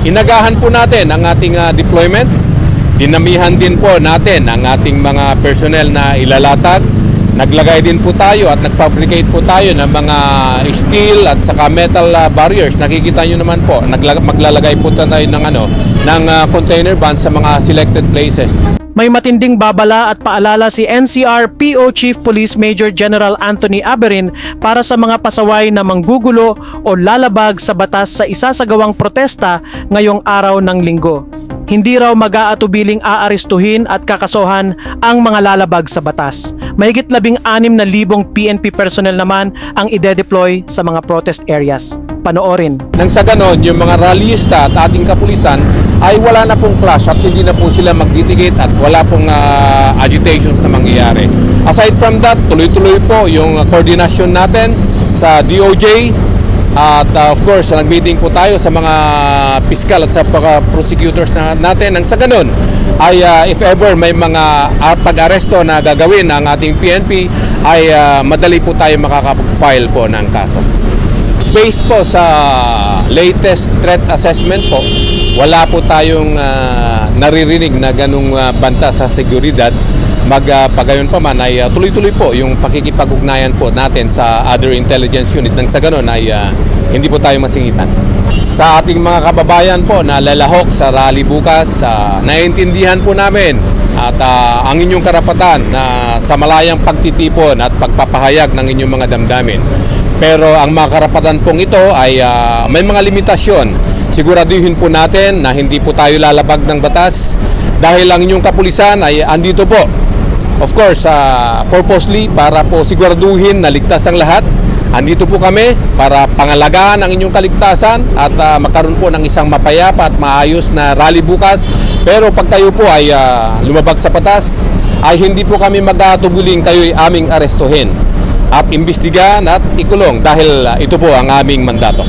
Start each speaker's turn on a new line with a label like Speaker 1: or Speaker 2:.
Speaker 1: Inagahan po natin ang ating ah, deployment. Dinamihan din po natin ang ating mga personnel na ilalatag. Naglagay din po tayo at nagfabricate po tayo ng mga steel at saka metal ah, barriers. Nakikita nyo naman po, nagla- maglalagay po tayo ng, ano, ng ah, container van sa mga selected places.
Speaker 2: May matinding babala at paalala si NCR PO Chief Police Major General Anthony Aberin para sa mga pasaway na manggugulo o lalabag sa batas sa isasagawang protesta ngayong araw ng linggo. Hindi raw mag-aatubiling aarestuhin at kakasohan ang mga lalabag sa batas. Mahigit labing anim na libong PNP personnel naman ang ide-deploy sa mga protest areas. Panoorin.
Speaker 1: Nang sa ganon, yung mga rallyista at ating kapulisan ay wala na pong clash at hindi na po sila magdidikit at wala pong ah, agitations na mangyayari. Aside from that, tuloy-tuloy po yung coordination natin sa DOJ at ah, of course, nag-meeting po tayo sa mga piskal at sa mga prosecutors na natin. Nang sa ganon, ay ah, if ever may mga ah, pag-aresto na gagawin ang ating PNP, ay ah, madali po tayo makakapag-file po ng kaso. Based po sa latest threat assessment po, wala po tayong ah, naririnig na ganung ah, banta sa seguridad. Magpagayon pa man ay ah, tuloy-tuloy po yung pakikipag-ugnayan po natin sa other intelligence unit nang sa ganun ay ah, hindi po tayo masingitan. Sa ating mga kababayan po na lalahok sa rally bukas, ah, naiintindihan po namin at ah, ang inyong karapatan na sa malayang pagtitipon at pagpapahayag ng inyong mga damdamin. Pero ang mga karapatan pong ito ay ah, may mga limitasyon. Siguraduhin po natin na hindi po tayo lalabag ng batas dahil ang inyong kapulisan ay andito po. Of course, ah, purposely para po siguraduhin na ligtas ang lahat. Andito po kami para pangalagaan ang inyong kaligtasan at ah, magkaroon po ng isang mapayapa at maayos na rally bukas. Pero pag kayo po ay ah, lumabag sa batas, ay hindi po kami magatuguling kayo ay aming arestuhin at imbestigahan at ikulong dahil ah, ito po ang aming mandato.